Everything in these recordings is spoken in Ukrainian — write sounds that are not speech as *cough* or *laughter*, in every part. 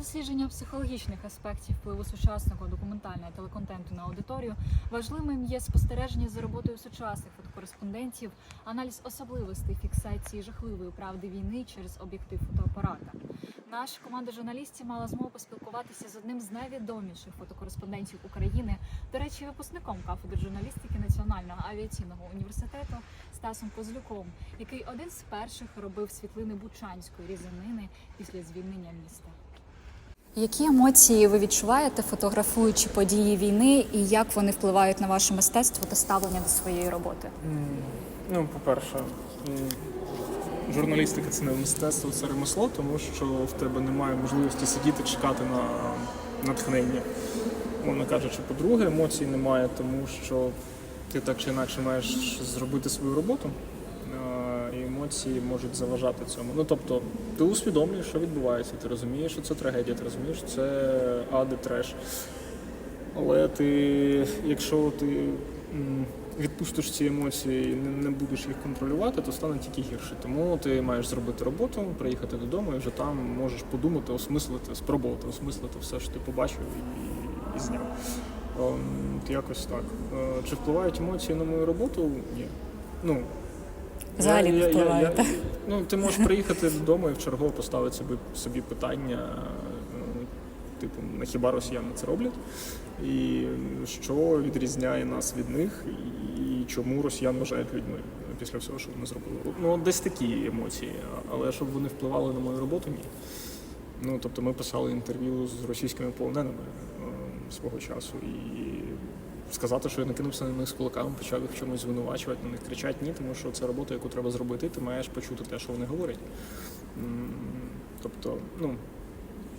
дослідження психологічних аспектів впливу сучасного документального телеконтенту на аудиторію важливим є спостереження за роботою сучасних фотокореспондентів, аналіз особливостей фіксації жахливої правди війни через об'єктив фотоапарата. Наша команда журналістів мала змогу поспілкуватися з одним з найвідоміших фотокореспондентів України, до речі, випускником кафедри журналістики Національного авіаційного університету Стасом Козлюком, який один з перших робив світлини Бучанської різанини після звільнення міста. Які емоції ви відчуваєте, фотографуючи події війни, і як вони впливають на ваше мистецтво та ставлення до своєї роботи? Ну, по-перше, журналістика це не мистецтво, це ремесло, тому що в тебе немає можливості сидіти, чекати на натхнення. Мовно кажучи, по-друге, емоцій немає, тому що ти так чи інакше маєш зробити свою роботу, емоції можуть заважати цьому. Ну тобто, ти усвідомлюєш, що відбувається, ти розумієш, що це трагедія, ти розумієш, що це ади треш. Але ти, якщо ти відпустиш ці емоції і не, будеш їх контролювати, то стане тільки гірше. Тому ти маєш зробити роботу, приїхати додому і вже там можеш подумати, осмислити, спробувати осмислити все, що ти побачив і, і зняв. Ем, якось так. Е, Чи впливають емоції на мою роботу? Ні. Ну, Взагалі не впливають, так? ну, ти можеш приїхати додому і вчергово поставити собі, собі питання, е, типу, на хіба росіяни це роблять? І що відрізняє нас від них, і чому росіян вважають людьми після всього, що вони зробили? Ну, десь такі емоції, але щоб вони впливали на мою роботу, ні. Ну, тобто ми писали інтерв'ю з російськими полоненими е, свого часу. І сказати, що я накинувся на них з кулаками, почав їх в чомусь звинувачувати, на них кричать ні, тому що це робота, яку треба зробити, ти маєш почути те, що вони говорять. Тобто, ну,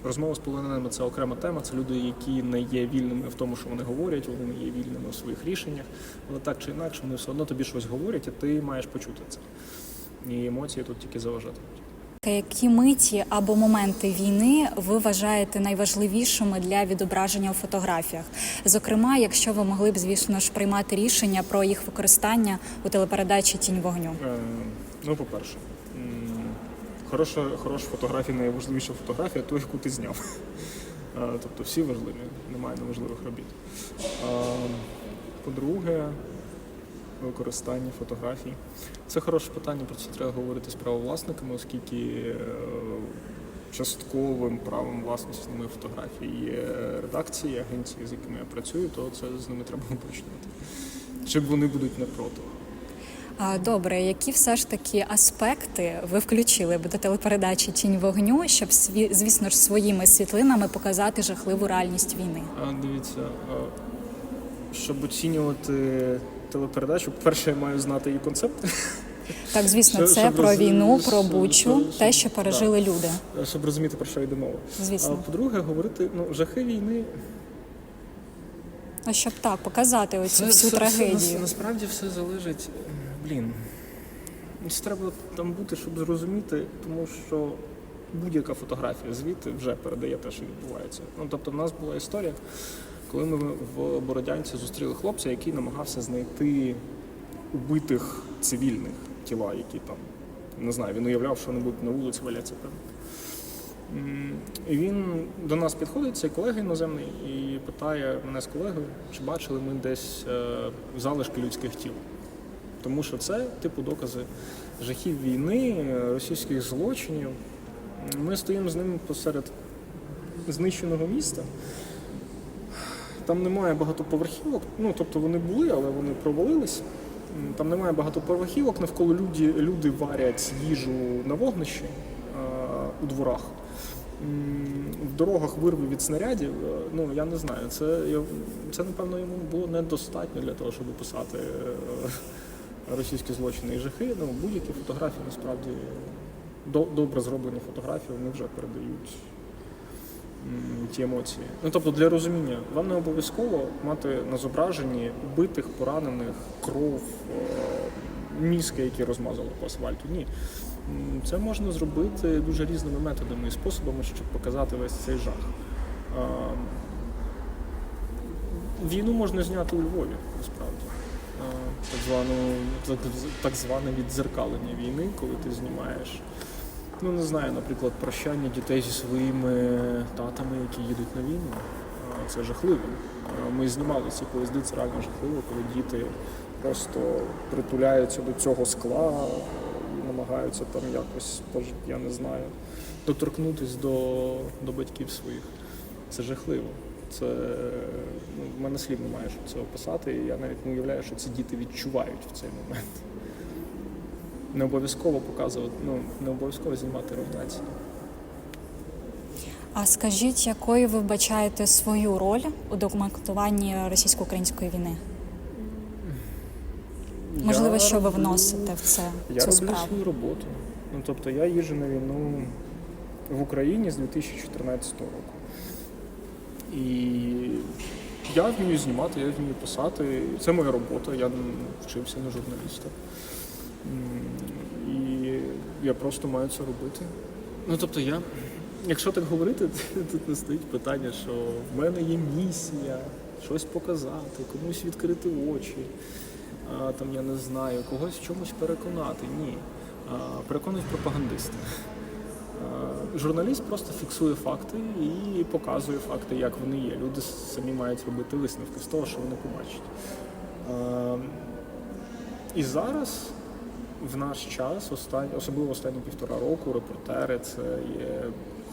розмова з полоненими це окрема тема, це люди, які не є вільними в тому, що вони говорять, вони не є вільними в своїх рішеннях, але так чи інакше, вони все одно тобі щось говорять, і ти маєш почути це. І емоції тут тільки заважатимуть. Які миті або моменти війни ви вважаєте найважливішими для відображення у фотографіях? Зокрема, якщо ви могли б, звісно ж, приймати рішення про їх використання у телепередачі Тінь вогню? Е, Ну, по-перше, хороша, хороша фотографія, найважливіша фотографія ту, яку ти зняв. *laughs* Е, Тобто всі важливі, немає неважливих робіт. Е, По-друге, використання фотографій. Це хороше питання, про це треба говорити з правовласниками, оскільки е, частковим правом власності на мої фотографії є редакції, агенції, з якими я працюю, то це з ними треба уточнювати. Чи вони будуть не проти? Добре, які все ж таки аспекти ви включили б до телепередачі Тінь вогню, щоб звісно ж своїми світлинами показати жахливу реальність війни? Дивіться, щоб оцінювати телепередачу, по-перше, я маю знати її концепт. Так, звісно, це щоб про роз- війну, щоб- про бучу, щоб- те, що пережили люди. щоб розуміти, про що йде мова. Звісно. А по-друге, говорити, ну, жахи війни. А щоб так показати оцю Це- всю це- трагедію. Це, насправді все залежить. Блін. Ось Треба там бути, щоб зрозуміти, тому що будь-яка фотографія звідти вже передає те, що відбувається. Ну, тобто, в нас була історія, коли ми в Бородянці зустріли хлопця, який намагався знайти убитих цивільних тіла, які там, не знаю, він уявляв, що вони будуть на вулиці валяться певно. М, І він до нас підходить, цей колега іноземний, і питає мене з колегою, чи бачили ми десь е, залишки людських тіл. Тому що це, типу, докази жахів війни, російських злочинів. Ми стоїмо з ним посеред знищеного міста. Там немає багатоповерхівок, ну тобто вони були, але вони провалились. Там немає багатоповерхівок, навколо люди, люди варять їжу на вогнищі е, у дворах. В дорогах вирви від снарядів. е, Ну я не знаю. Це це напевно йому було недостатньо для того, щоб описати е, російські злочини і жахи. Ну будь-які фотографії насправді до- добре зроблені фотографії, вони вже передають ті емоції. Ну тобто для розуміння, вам не обов'язково мати на зображенні убитих, поранених, кров, е, мізки, які розмазали по асфальту. Ні. Це можна зробити дуже різними методами і способами, щоб показати весь цей жах. Війну можна зняти у Львові, насправді. Так, звану, так, зване віддзеркалення війни, коли ти знімаєш Ну, не знаю, наприклад, прощання дітей зі своїми татами, які їдуть на війну. Це жахливо. Ми знімали ці поїзди, це реально жахливо, коли діти просто притуляються до цього скла і намагаються там якось, я не знаю, доторкнутися до, до батьків своїх. Це жахливо. Це ну, в мене слів немає, щоб це описати. Я навіть не уявляю, що ці діти відчувають в цей момент. Не обов'язково показувати, ну не обов'язково знімати романації. А скажіть, якою ви вбачаєте свою роль у документуванні російсько-української війни? Можливо, Я що ви вносите в це Я цю роблю справу? свою роботу. Ну тобто я їжджу на війну в Україні з 2014 року. І я вмію знімати, я вмію писати. Це моя робота, я вчився на журналіста. І я просто маю це робити. Ну тобто я, якщо так говорити, *laughs* тут не стоїть питання, що в мене є місія щось показати, комусь відкрити очі, а, там я не знаю, когось в чомусь переконати. Ні. А, Переконують пропагандисти. Журналіст просто фіксує факти і показує факти, як вони є. Люди самі мають робити висновки з того, що вони побачать. І зараз, в наш час, останні, особливо останні півтора року, репортери це є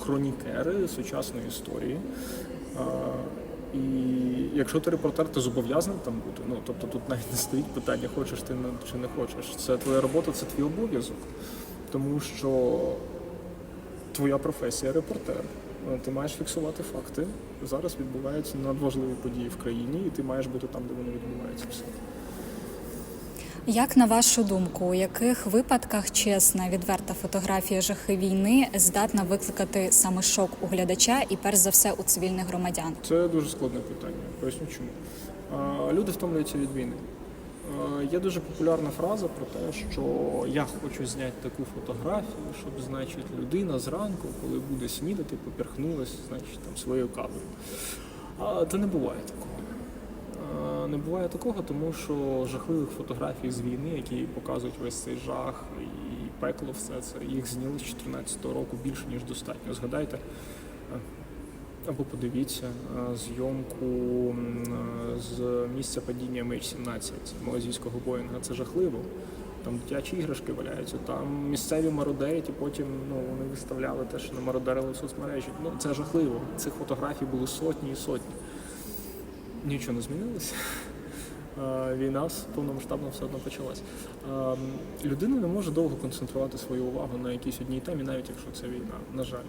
хронікери сучасної історії. І якщо ти репортер, ти зобов'язаний там бути. Ну тобто тут навіть не стоїть питання, хочеш ти чи не хочеш. Це твоя робота, це твій обов'язок. Тому що твоя професія репортер. Е, Ти маєш фіксувати факти. Зараз відбуваються надважливі події в країні, і ти маєш бути там, де вони відбуваються. Як на вашу думку, у яких випадках чесна, відверта фотографія жахи війни здатна викликати саме шок у глядача і перш за все у цивільних громадян? Це дуже складне питання. Поясню чому. Люди втомлюються від війни. Є дуже популярна фраза про те, що я хочу зняти таку фотографію, щоб, значить, людина зранку, коли буде снідати, поперхнулася, значить, там своєю кавою. А це не буває такого. Не буває такого, тому що жахливих фотографій з війни, які показують весь цей жах і пекло, все це, їх зняли з 2014 року більше, ніж достатньо. Згадайте, е, або подивіться е, зйомку е, з місця падіння MH17 малазійського Боїнга. Це жахливо. Там дитячі іграшки валяються, там місцеві мародерять, і потім ну, вони виставляли те, що намародерили в соцмережі. Ну, це жахливо. Цих фотографій були сотні і сотні. Нічого не змінилося. Війна повномасштабно все одно почалась. Людина не може довго концентрувати свою увагу на якійсь одній темі, навіть якщо це війна, на жаль.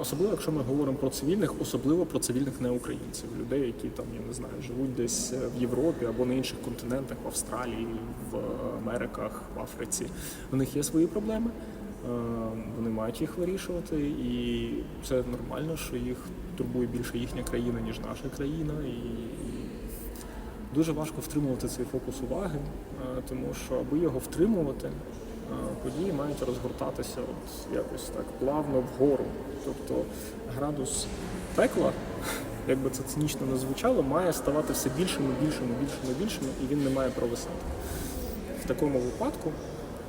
Особливо, якщо ми говоримо про цивільних, особливо про цивільних неукраїнців, людей, які там, я не знаю, живуть десь е, в Європі або на інших континентах, в Австралії, в Америках, в Африці. У них є свої проблеми. Вони мають їх вирішувати, і це нормально, що їх турбує більше їхня країна, ніж наша країна. І дуже важко втримувати цей фокус уваги, е, тому що аби його втримувати, е, події мають розгортатися от якось так плавно вгору. Тобто градус пекла, як би це цинічно не звучало, має ставати все більшими, більшими, більшими, більшими, і він не має провисати. В такому випадку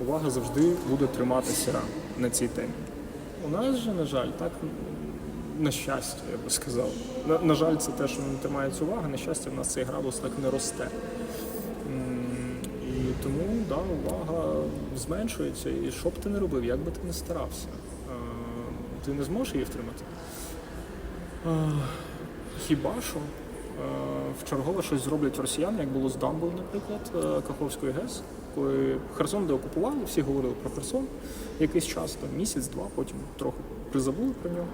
увага завжди буде триматися на цій темі. У нас же, на жаль, так на щастя, я би сказав. На, на жаль, це те, що не тримається увага, на щастя, в нас цей градус так не росте. І тому да, увага зменшується. І що б ти не робив, як би ти не старався, ти не зможеш її втримати. Хіба що е, в чергове щось зроблять росіяни, як було з дамбою, наприклад, е, Каховської ГЕС, коли Херсон деокупували, всі говорили про Херсон якийсь час, там місяць-два, потім трохи призабули про нього.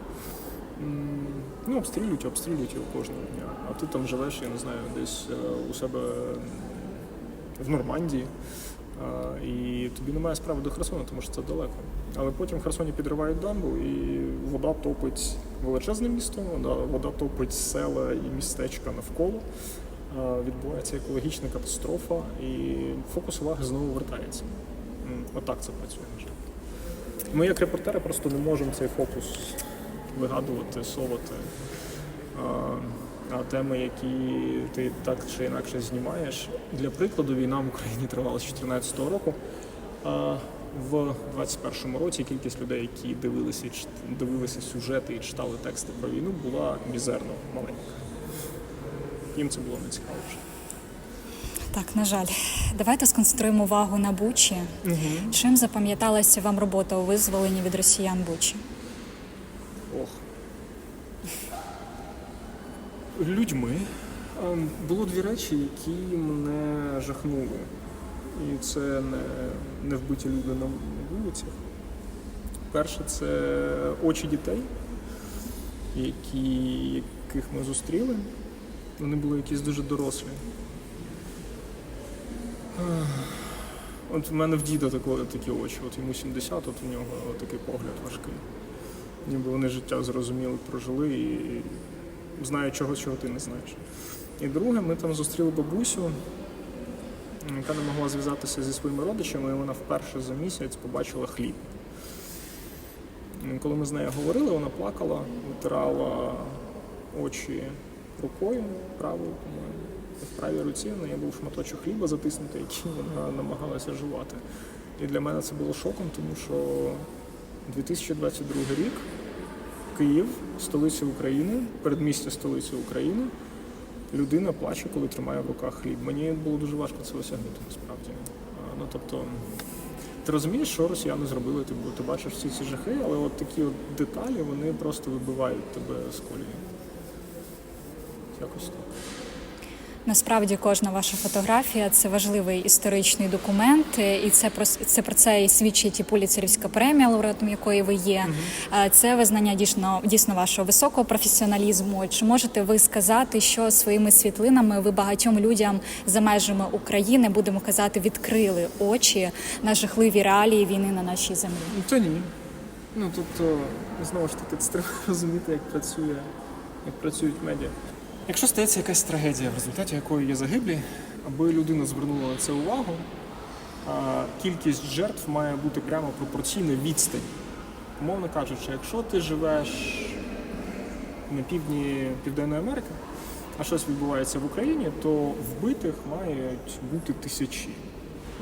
Ну, обстрілюють, обстрілюють його кожного дня. А ти там живеш, я не знаю, десь е, у себе в Нормандії. І тобі немає справи до Херсону, тому що це далеко. Але потім в Херсоні підривають дамбу, і вода топить величезне місто, вода, топить села і містечка навколо. Відбувається екологічна катастрофа, і фокус уваги знову вертається. Отак це працює. Ми, як репортери, просто не можемо цей фокус вигадувати, совати. А, теми, які ти так чи інакше знімаєш. Для прикладу, війна в Україні тривала з 2014 року. А, в 21-му році кількість людей, які дивилися, дивилися сюжети і читали тексти про війну, була мізерно маленька. Їм це було не цікаво вже. Так, на жаль, давайте сконцентруємо увагу на Бучі. Чим запам'яталася вам робота у визволенні від росіян Бучі? Людьми Ем, було дві речі, які мене жахнули. І це не, не вбиті люди на вулицях. Перше, це очі дітей, які, яких ми зустріли. Вони були якісь дуже дорослі. От в мене в діда такі очі, от йому 70, от у нього такий погляд важкий. Ніби вони життя зрозуміли, прожили і знають чого, чого ти не знаєш. І друге, ми там зустріли бабусю, яка не могла зв'язатися зі своїми родичами, і вона вперше за місяць побачила хліб. Коли ми з нею говорили, вона плакала, витирала очі рукою правою, по-моєму. В правій руці в неї був шматочок хліба затиснутий, який вона намагалася жувати. І для мене це було шоком, тому що 2022 рік, Київ, столиця України, передмістя столиці України. Людина плаче, коли тримає в руках хліб. Мені було дуже важко це осягнути насправді. Ну тобто, ти розумієш, що росіяни зробили, ти, ти бачиш всі ці жахи, але от такі от деталі вони просто вибивають тебе з колії. Якось так. Насправді кожна ваша фотографія це важливий історичний документ, е, і це про це про це і свідчить і Пуліцерівська премія, лауреатом якої ви є. Е, Це визнання дійсно дійсно вашого високого професіоналізму. Чи можете ви сказати, що своїми світлинами ви багатьом людям за межами України будемо казати, відкрили очі на жахливі реалії війни на нашій землі? Ну, Та ні. Ну тобто, знову ж таки, це треба *laughs* розуміти, як працює, як працюють медіа. Якщо стається якась трагедія, в результаті якої є загиблі, аби людина звернула на це увагу, кількість жертв має бути прямо пропорційна відстань. Умовно кажучи, якщо ти живеш на півдні Південної Америки, а щось відбувається в Україні, то вбитих мають бути тисячі.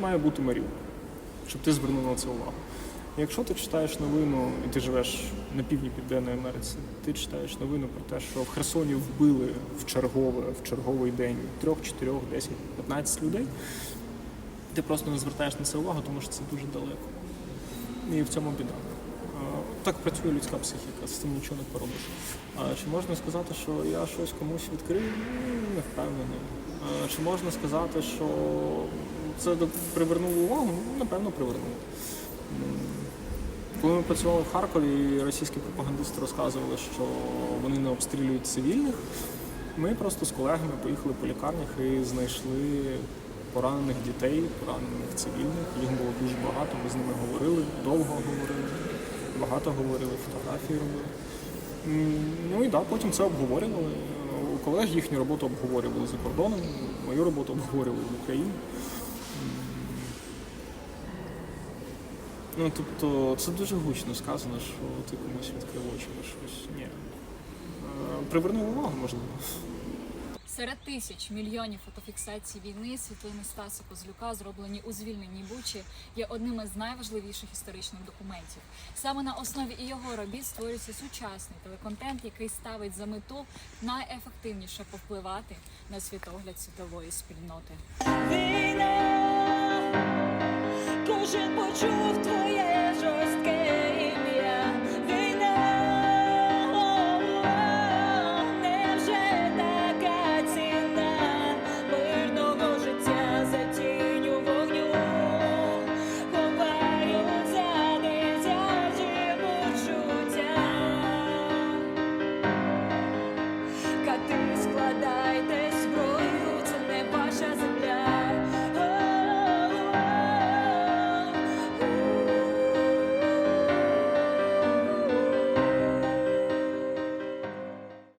Має бути Маріуполь, щоб ти звернув на це увагу. Якщо ти читаєш новину і ти живеш на півдні Південної Америці, ти читаєш новину про те, що в Херсоні вбили в чергове, в черговий день трьох, чотирьох, десять, 15 людей, ти просто не звертаєш на це увагу, тому що це дуже далеко. І в цьому біда. Так працює людська психіка, з цим нічого не поробиш. А чи можна сказати, що я щось комусь відкрив? Не впевнений. Чи можна сказати, що це привернуло увагу? Ну, Напевно, привернуло. Коли ми працювали в Харкові, російські пропагандисти розказували, що вони не обстрілюють цивільних. Ми просто з колегами поїхали по лікарнях і знайшли поранених дітей, поранених цивільних. Їх було дуже багато. Ми з ними говорили, довго говорили, багато говорили, фотографії робили. Ну і да, потім це обговорювали. У колег їхню роботу обговорювали за кордоном, мою роботу обговорювали в Україні. Ну, тобто, це дуже гучно сказано, що ти комусь відкрив очі на щось. Ні. Е, Привернув увагу, можливо. Серед тисяч мільйонів фотофіксацій війни світлини Стаса Козлюка, зроблені у звільненій Бучі, є одним із найважливіших історичних документів. Саме на основі і його робіт створюється сучасний телеконтент, який ставить за мету найефективніше повпливати на світогляд світової спільноти. Війна, кожен почув твоє Just.